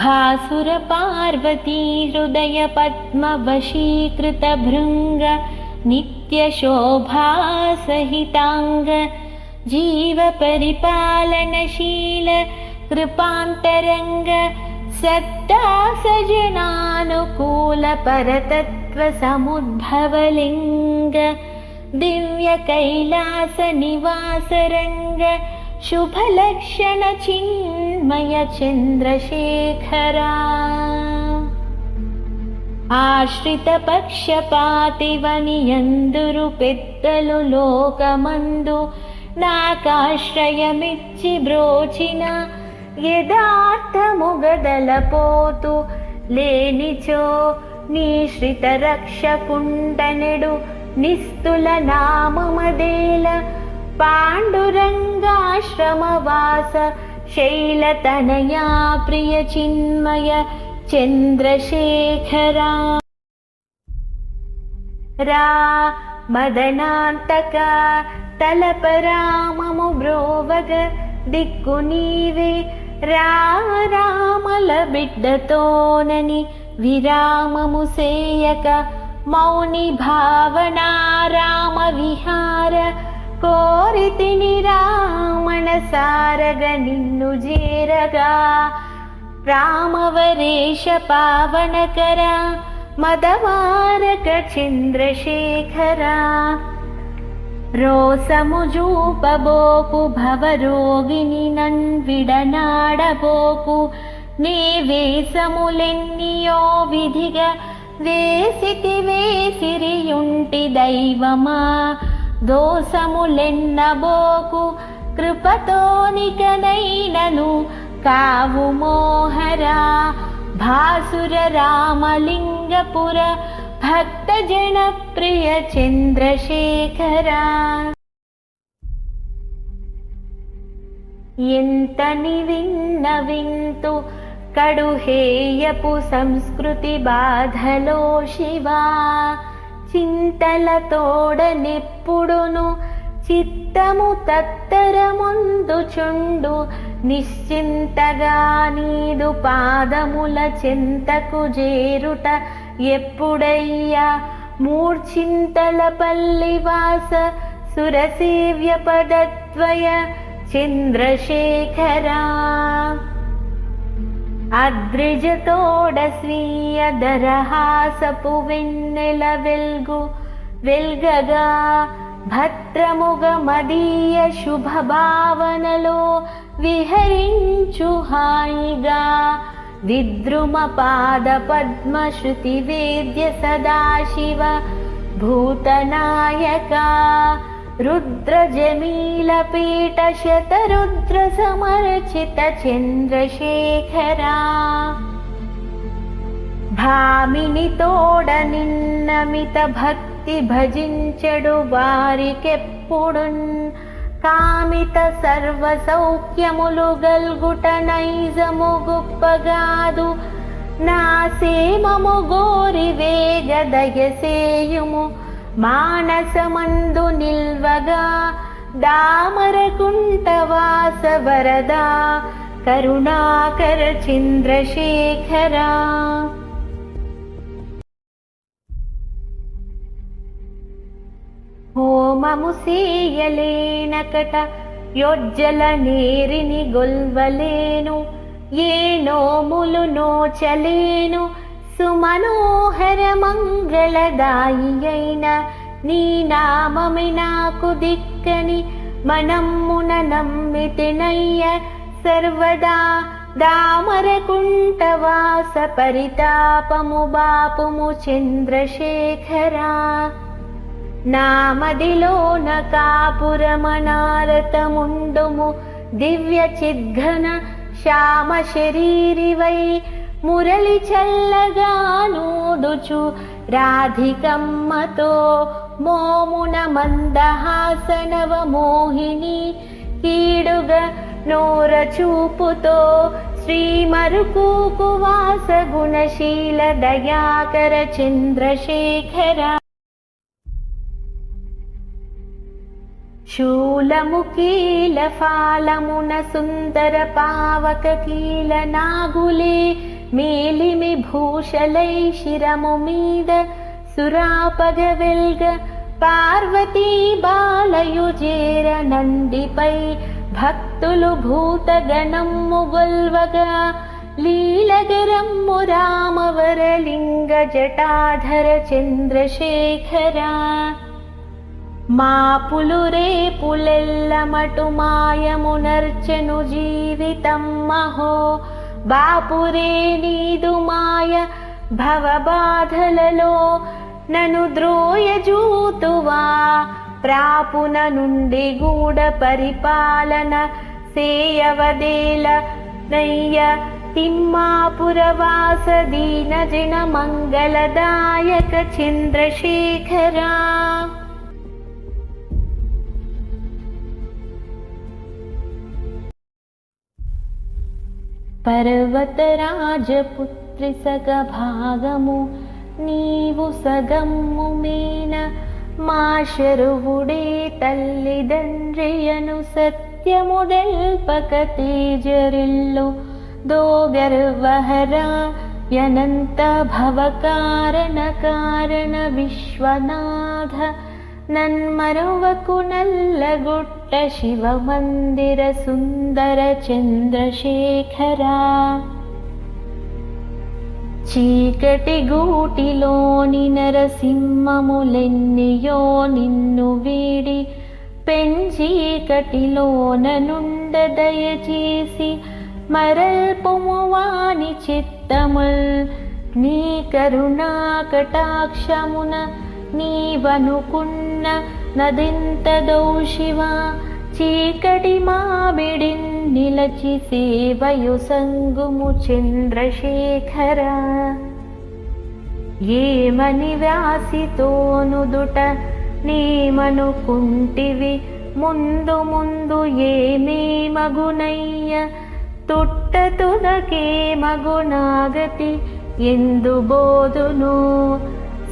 भासुरपार्वती हृदयपद्मवशीकृतभृङ्ग नित्यशोभासहिताङ्ग जीवपरिपालनशील कृपान्तरङ्ग सत्तासजनानुकूलपरतत्त्वसमुद्भवलिङ्ग दिव्यकैलासनिवासरङ्ग शुभलक्षणचिन्मय चन्द्रशेखरा आश्रितपक्षपातिवनियन्दुरु पेत्तलु लोकमन्दु नाकाश्रयमिच्चि ब्रोचिन यदार्थमुगदलपोतु लेनिचो निश्रितरक्षकुण्डनिडु निस्तुलनाममदेल पाण्डुरङ्गाश्रमवास शैलतनया प्रियचिन्मय चन्द्रशेखरा। रा मदनान्तका तलपराममु ब्रोवग दिक्कुनीवे रा रामलबिड्डतोननि विराममुसेयक मौनि कोरिति निरामण सारगनिन्नुजेरगा रामवरेश पावनकरा मदमारकचिन्द्रशेखरा रोसमुजूपबोपु भवरोगिणि नन्विडनाडबोपु నీ వేసములెన్నియో విధిగా వేసితి వేసిరియుంటి దైవమా. దోషములెన్నబోకు కృపతోనికనైనను కావు మోహరా. భాసుర రామలింగపుర భక్తజన ప్రియ చంద్రశేఖరా. ఎంత నివిన్న వింతు కడుహేయపు సంస్కృతి బాధలో శివా. చింతలతోడనెప్పుడును చిత్తము తత్తరముందుచుండు నిశ్చింతగా నీదు పాదముల చింతకు చేరుట ఎప్పుడయ్యా? మూర్చింతల పల్లివాస సురసేవ్య పదద్వయ చంద్రశేఖరా. అద్రిజతోడ స్వీయ దరహాసపు వెన్నెల వెల్గు వెల్గగా భద్రముగ మదీయ శుభ భావనలో విహరించు హాయిగా విద్రుమ పాద పద్మ శృతి వేద్య సదాశివ భూతనాయకా रुद्रजमीलपीठशतरुद्रसमर्चितचन्द्रशेखरा భామిని తోడ నిన్నమిత భక్తి భజించడు వారికెప్పుడున్ కామిత సర్వ సౌఖ్యములు గల్గుట నైజము గొప్పగాదు నా సేమము గోరి వేగ దయసేయుము మానసమందు నిల్వగా దామరకుంటవాస వరదా కరుణాకర చంద్రశేఖరా హోమము సేయలేనకట యొజ్జల నీరిని గొల్వలేను ఏ నోములు నోచలేను సుమనోహర మంగళదాయి అయిన నీ నామమి నాకు దిక్కని మనమ్మున నమ్మితినయ్య సర్వదా దామరకుంటవాస పరితాపము బాపుము చంద్రశేఖరా నామదిలోన కాపురమనారతముండుము దివ్య చిద్ఘన శ్యామ శరీరివై మురళి చల్లగా నూదుచు రాధికమ్మతో మోమున మందహాసనవ మోహిని కీడుగ నోర చూపుతో శ్రీమరుకూకువాస గుణశీల దయాకర చంద్రశేఖర शूलमुकीलफालमुनसुन्दरपावककीलनागुले मेलिमि भूषलै शिरमुमीद सुरापगविल्ग पार्वती बालयुजेर नन्दिपै भक्तुलुभूतगणम् मुगुल्वग लीलगरम् मुरामवरलिङ्गजटाधर चन्द्रशेखरा मा पुलु रे पुलेल्लमटुमायमुनर्चनु जीवितम् महो। బాపురే నీదు మాయ భవబాధలలో నను ద్రోయజూతువా ప్రాపున నుండి గూడ పరిపాలన సేయవదేల నయ్య తిమ్మాపురవాస దీన జిన మంగళదాయక చంద్రశేఖరా पर्वतराजपुत्रि सगभागमु नीवु सगम्मु मेन माशरुवुडे तल्लिदण्ड्रियनु सत्यमुदल्पकतेजरिल्लु दोगर्वहरा यनन्त भवकारणकारण विश्वनाथ नन्मरुवकुनल्लगुट्ट शिवमन्दिर सुन्दर चन्द्रशेखरा చీకటి గూటిలోని నరసింహములెన్నియో నిన్ను వీడి పెంచీకటిలోన నుండ దయచేసి మరల్పుము వాని చిత్తముల్ నీ కరుణా కటాక్షమున నీవనుకున్న నదింతదో శివ చీకటి మామిడిన్ నిలచి సేవయు సంగుము చంద్రశేఖర. ఏమని వ్యాసితోనుదుట నీమనుకుంటివి ముందు ముందు ఏమీ మగునయ్య? తుట్ట తుదకే మగునాగతి ఎందు బోధును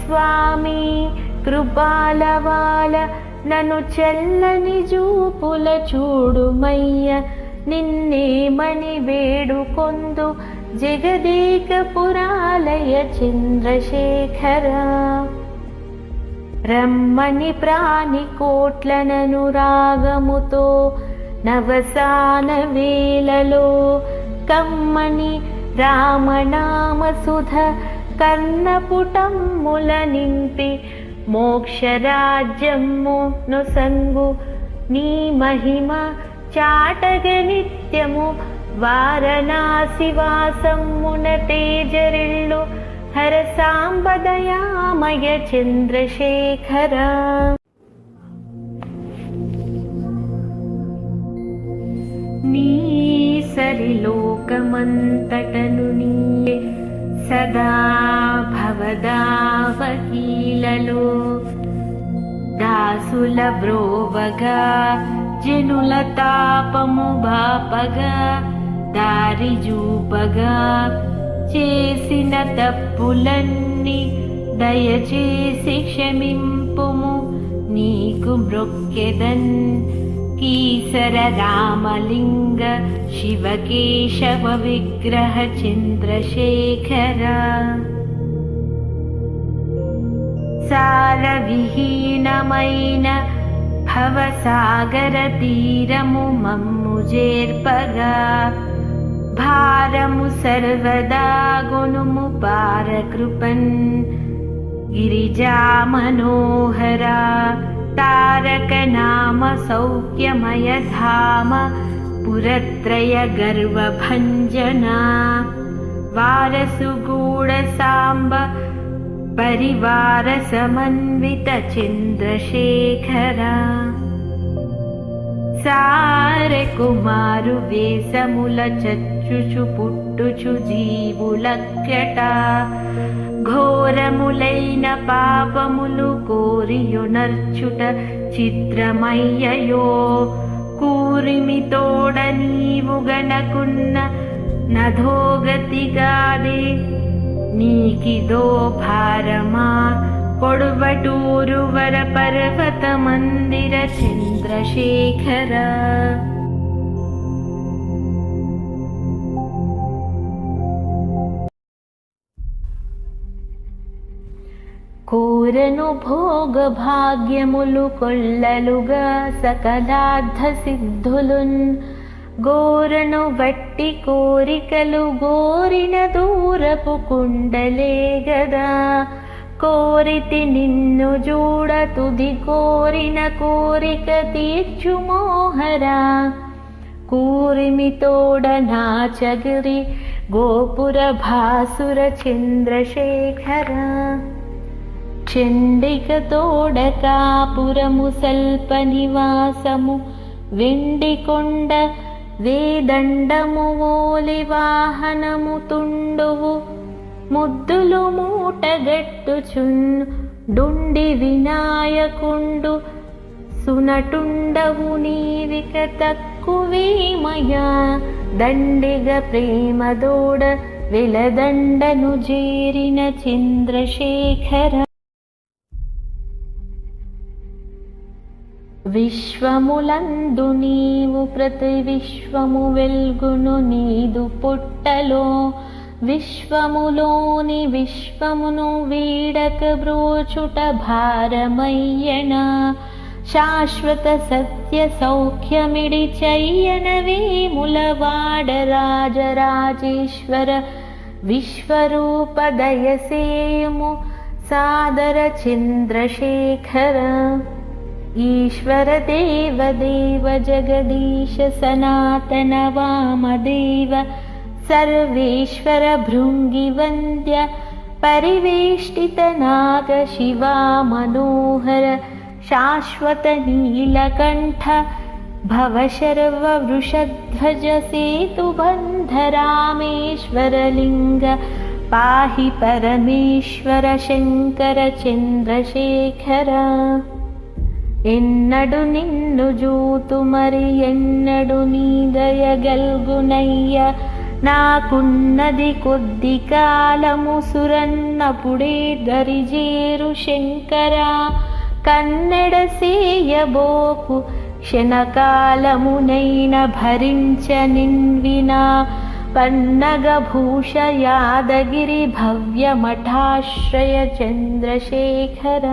స్వామి? కృపాలవాల నన్ను చెల్లని చూపుల చూడుమయ్య నిన్నేమని వేడుకొందు జగదీక పురాలయ చంద్రశేఖర. రమ్మని ప్రాణి కోట్లనను రాగముతో నవసాన వేలలో కమ్మని రామనామ సుధ కర్ణపుటమ్ముల నింపి మోక్షరాజ్యము నొసంగు. నీ మహిమ చాటగ నిత్యము. వారణాసివాసమున తేజరిళ్ళు హర సాంబదయామయ చంద్రశేఖర. నీ సరిలోకమంతటను నీ సదా భవదావకీలలో దాసుల బ్రోవగా జనుల తాపము బాపగా దారి చూపగా చేసిన తప్పులన్నీ దయచేసి క్షమింపుము. నీకు మృక్కెదన్ కీసర రామలింగ శివకేశవ విగ్రహ చంద్రశేఖర. सारविहीनमयिन भवसागरतीरमु मम्मुजेर्पगा भारमु सर्वदा गुणमुपारकृपन् गिरिजा मनोहरा तारकनाम सौख्यमय वारसुगूढसाम्ब తారక నామ సౌఖ్యమయ ధామ పురత్రయ గర్వభంజనా వారసుగూఢ సాంబ పరివార సమన్విత చంద్రశేఖర సారె కుమారు వేసముల చచ్చుచు పుట్టుచు జీవులక్కట ఘోరములైన పాపములు కోరియునర్చుట చిత్రమయ్యయో కూరిమితోడ నీవు గణకున్న నధోగతిగాదే నీకిదో భారమా कोडुवटूरुवर पर्वतमन्दिर चन्द्रशेखर కోరను భోగభాగ్యములు కొల్లలుగా సకలార్థ సిద్ధులున్ గోరను వట్టి కోరికలు గోరిన దూరపు కుండలే గదా కోరితి నిన్ను చూడ తుది కోరిన కోరిక తీర్చు మోహరా కూరిమి తోడ నాచగిరి గోపుర భాసుర చంద్రశేఖర చండిక తోడ కాపురము సల్ప నివాసము వెండి కొండ వేదండము ఓలి వాహనము తుండువు ముద్దులు మూటగట్టుచున్ డుండి వినాయకుండు సునటుండవు నీవిక తక్కువేమయా దండిగ ప్రేమదోడ వెలదండను చేరిన చంద్రశేఖర విశ్వములందు నీవు ప్రతి విశ్వము వెల్గును నీదు పుట్టలో విశ్వములోని విశ్వమును వీడక బ్రోచుట భారమయ్యన శాశ్వత సత్య సౌఖ్యమిడి చయ్యనవేములవాడ రాజరాజేశ్వర విశ్వరూప దయసేయము ईश्वरदेव देव देव जगदीश सनातनवाम देव सर्वेश्वरभृङ्गिवन्द्य परिवेष्टितनाग शिवा मनोहर शाश्वतनीलकण्ठ भव शर्ववृषध्वजसेतुबन्धरामेश्वर रामेश्वरलिङ्ग पाहि परमेश्वर शङ्कर चन्द्रशेखर। ఎన్నడు నిన్ను జూతు మరి ఎన్నడు నీ దయగల్గునయ్య నాకున్నది కొద్ది కాలము సురన్నపుడే దరిజేరు శంకర కన్నెడ సేయబోకు క్షణకాలమునైన భరించ నిన్వినా పన్నగభూష యాదగిరి భవ్య మఠాశ్రయ చంద్రశేఖర